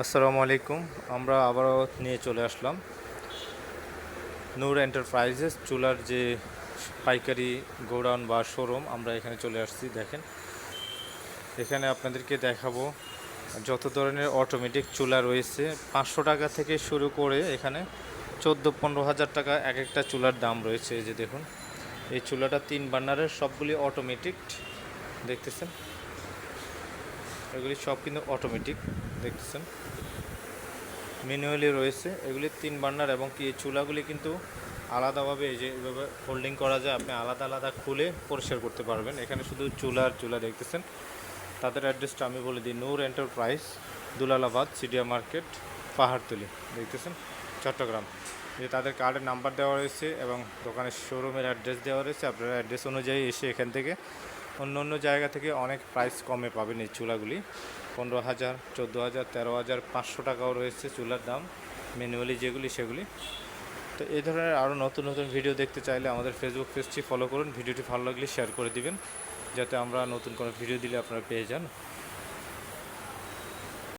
আসসালামু আলাইকুম। আমরা আবারও নিয়ে চলে আসলাম। নূর এন্টারপ্রাইজেস চুলার যে পাইকারি গোডাউন বা শোরুম, আমরা এখানে চলে আসছি, দেখেন। এখানে আপনাদেরকে দেখাবো যত ধরনের অটোমেটিক চুলা রয়েছে। পাঁচশো টাকা থেকে শুরু করে এখানে চোদ্দ, পনেরো হাজার টাকা এক একটা চুলার দাম রয়েছে। এই যে দেখুন, এই চুলাটা তিন বার্নারের সবগুলি অটোমেটিক দেখতেছেন? এগুলি সব কিন্তু অটোমেটিক দেখতেছেন। ম্যানুয়ালি রয়েছে। এগুলি তিন বার্নার এবং কি চুলাগুলি কিন্তু আলাদাভাবে এই যে এভাবে হোল্ডিং করা যায়, আপনি আলাদা আলাদা খুলে পরিষ্কার করতে পারবেন। এখানে শুধু চুলা আর চুলা দেখতেছেন। তাদের অ্যাড্রেসটা আমি বলে দিই, Noor enterprise Dulalabad, CDA market, Pahartali, দেখতেছেন? চট্টগ্রাম। যে তাদের কার্ডের নাম্বার দেওয়া রয়েছে এবং দোকানের শোরুমের অ্যাড্রেস দেওয়া রয়েছে। আপনারা অ্যাড্রেস অনুযায়ী এসে এখান থেকে অন্য অন্য জায়গা থেকে অনেক প্রাইস কমে পাবেন এই চুলাগুলি। পনেরো হাজার, চোদ্দ হাজার, তেরো হাজার, পাঁচশো টাকাও রয়েছে চুলার দাম ম্যানুয়ালি যেগুলি সেগুলি। তো এই ধরনের আরও নতুন নতুন ভিডিও দেখতে চাইলে আমাদের ফেসবুক পেজটি ফলো করুন। ভিডিওটি ভালো লাগলে শেয়ার করে দিবেন, যাতে আমরা নতুন কোনো ভিডিও দিলে আপনারা পেয়ে যান।